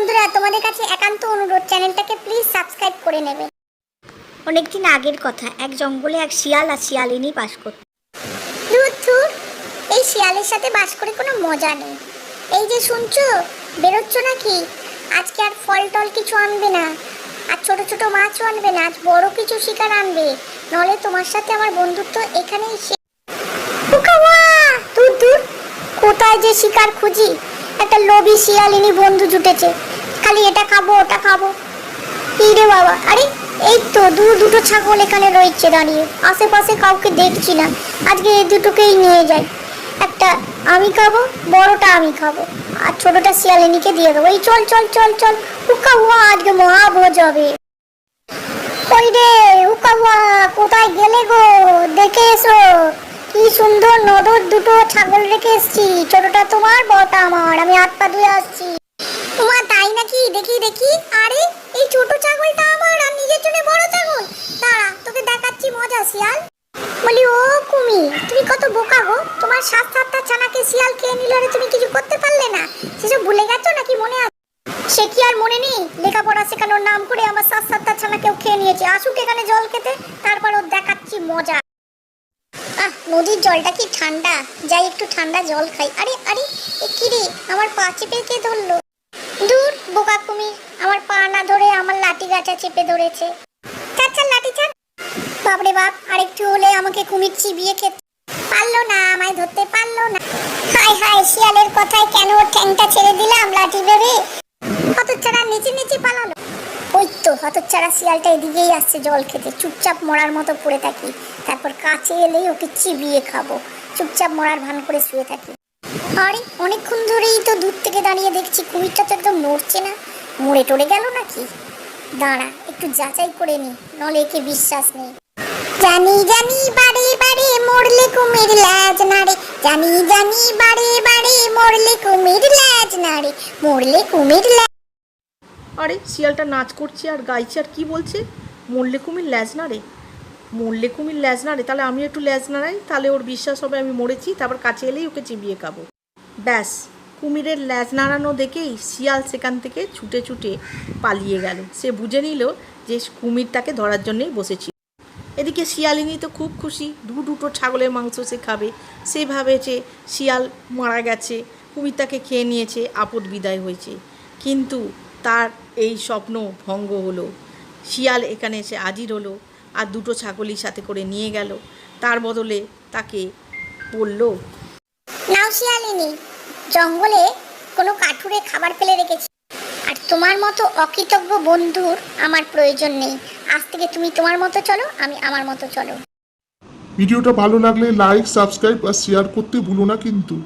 বন্ধুরা, তোমাদের কাছে একান্ত অনুরোধ, চ্যানেলটাকে প্লিজ সাবস্ক্রাইব করে নেবে। অনেকদিন আগের কথা, এক জঙ্গলে এক শিয়াল আর শিয়ালিনী বাস করত ধুর এই শিয়ালের সাথে বাস করে কোনো মজা নেই। এই যে শুনছো, বেরোচ্ছ নাকি? আজকে আর ফল টল কিছু আনবে না, আর ছোট ছোট মাছও আনবে না, আজ বড় কিছু শিকার আনবে। নলে তোমার সাথে আমার বন্ধুত্ব এখানেই শেষ কোথায় যে শিকার খুঁজি? একটা লোভী শিয়ালিনী বন্ধু জুটেছে। খালি এটা খাব, ওটা খাব। কি রে বাবা, আরে এই তো দু দুটো ছাগল এখানে রয়েছে দাঁড়িয়ে। আশেপাশে কাউকে দেখছি না। আজকে এই দুটোকেই নিয়ে যাই। একটা আমি খাব, বড়টা আমি খাব। আর ছোটটা শিয়ালিনীকে দিয়ে দেবো। এই চল চল চল চল। উকা হুয়া আজকে মহাভোজ হবে। ওই রে, উকা হুয়া কোথায় গেলে গো? দেখে এসো। কি সুন্দর নদর দুটো ছাগল রেখে এসছি। ছোটটা তোমার বড়টা আমার, আমি হাত পা ধুয়ে আসছি। তোমার তাই নাকি? দেখি দেখি। আরে, এই ছোট ছাগলটা আমার, আর নিজের জন্য বড় ছাগল। দাঁড়া, তোকে দেখাচ্ছি মজা, শিয়াল। বলি, ও কুমি, তুমি কত বোকা গো। তোমার সাত সাতটা ছানাকে শিয়াল খেয়ে নিল আর তুমি কিছু করতে পারলে না। সেসব ভুলে গেছো নাকি মনে আছে? সে কি আর মনে নেই? লেখাপড়া শেখানোর নাম করে আমার সাত সাতটা ছানাকেও খেয়ে নিয়েছে। আসুক এখানে জল খেতে, তারপর ওর দেখাচ্ছি মজা। নদীর জলটা কি ঠান্ডা? যাই একটু ঠান্ডা জল খাই। আরে আরে কি রে? আমার পা চেপে কে ধরলো? দূর, বোকা কুমির আমার পা না ধরে আমার লাঠি গাছা চেপে ধরেছে। চার লাঠি চার বাপরে বাপ, আরেকটু হলে আমাকে কুমির চিবিয়ে খেতে। পারল না, আমায় ধরতে পারল না। হাই হাই শিয়ালের কথায় কেন ঠ্যাংটা ছেড়ে দিলাম, লাঠি ভেবে? হতচ্ছাড়া নিচে নিচে পালালো। ওই হতচ্ছাড়া শিয়ালটা এদিকেই আসছে জল খেতে। চুপচাপ মরার মতো পড়ে থাকি। তারপর কাছে এলেই ওকে চিবিয়ে খাব। চুপচাপ মরার ভান করে শুয়ে থাকি। আরে, অনেকক্ষণ ধরেই তো দূর থেকে দাঁড়িয়ে দেখছি কুমিরটা তো একদম নড়ছে না। মরে টরে গেল নাকি? দাঁড়া, একটু যাচাই করে নি, নলে একে বিশ্বাস নেই। জানি জানি, বারে বারে মরলে কুমির লাজ নাড়ে জানি জানি, বারে বারে মরলে কুমির লাজ নাড়ে মরলে কুমির লাজ আরে শিয়ালটা নাচ করছে আর গাইছে আর কি বলছে? মরলে কুমির ল্যাজ না রে। মরলে কুমির ল্যাজ না রে, তাহলে আমি একটু ল্যাজ নাড়াই তাহলে ওর বিশ্বাস হবে আমি মরেছি, তারপর কাছে এলেই ওকে চিবিয়ে খাব। ব্যাস, কুমিরের ল্যাজ নাড়ানো দেখেই শিয়াল সেখান থেকে ছুটে ছুটে পালিয়ে গেল। সে বুঝে নিল যে কুমির তাকে ধরার জন্যেই বসেছিল। এদিকে শিয়ালিনী তো খুব খুশি, দু দুটো ছাগলের মাংস সে খাবে। সে ভাবে যে শিয়াল মারা গেছে কুমির তাকে খেয়ে নিয়েছে, আপদ বিদায় হয়েছে। কিন্তু তার এই স্বপ্ন ভঙ্গ হলো। শিয়াল এখানে এসে হাজির হলো আর দুটো ছাগলই সাথে করে নিয়ে গেল। তার বদলে তাকে বলল নাও শিয়ালিনী জঙ্গলে কোনো কাঠুরে খাবার ফেলে রেখেছি। আর তোমার মতো অকৃতজ্ঞ বন্ধুর আমার প্রয়োজন নেই। আজ থেকে তুমি তোমার মতো চলো আমি আমার মতো চলো। ভিডিওটা ভালো লাগলে লাইক সাবস্ক্রাইব আর শেয়ার করতে ভুলো না কিন্তু।